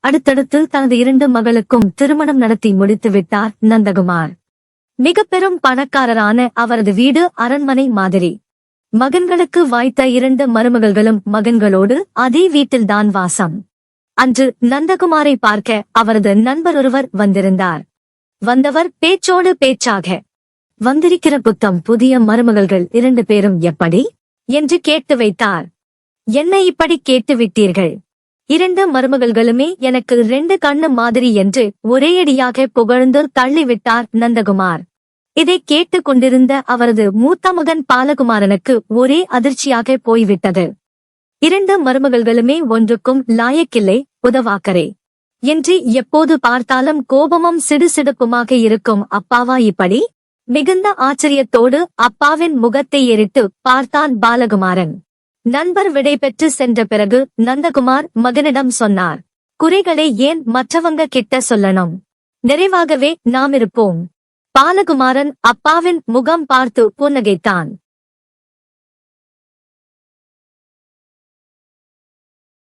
அடுத்தடுத்து தனது இரண்டு மகளுக்கும் திருமணம் நடத்தி முடித்து விட்டார் நந்தகுமார். மிக பெரும் பணக்காரரான அவரது வீடு அரண்மனை மாதிரி. மகன்களுக்கு வாய்த்த இரண்டு மருமகள்களும் மகன்களோடு அதே வீட்டில்தான் வாசம். அன்று நந்தகுமாரை பார்க்க அவரது நண்பர் ஒருவர் வந்திருந்தார். வந்தவர் பேச்சோடு பேச்சாக வந்திருக்கிற புத்தம் புதிய மருமகள்கள் இரண்டு பேரும் எப்படி? என்று கேட்டு வைத்தார். என்ன இப்படி கேட்டு விட்டீர்கள்? இரண்டு மருமகள்களுமே எனக்கு ரெண்டு கண்ணு மாதிரி என்று ஒரேயடியாக புகழ்ந்து தள்ளிவிட்டார் நந்தகுமார். இதை கேட்டுக் கொண்டிருந்த அவரது மூத்த மகன் பாலகுமாரனுக்கு ஒரே அதிர்ச்சியாக போய்விட்டது. இரண்டு மருமகள்களுமே ஒன்றுக்கும் லாயக்கில்லை உதவாக்கரே. என்று எப்போது பார்த்தாலும் கோபமும் சிடுசிடுப்புமாக இருக்கும் அப்பாவா இப்படி? மிகுந்த ஆச்சரியத்தோடு அப்பாவின் முகத்தை எரித்து பார்த்தான் பாலகுமாரன். நண்பர் விடை பெற்று சென்ற பிறகு நந்தகுமார் மகனிடம் சொன்னார் குறைகளை ஏன் மற்றவங்க கிட்ட சொல்லணும்? நிறைவாகவே நாம் இருப்போம். பாலகுமாரன் அப்பாவின் முகம் பார்த்து புன்னகைத்தான்.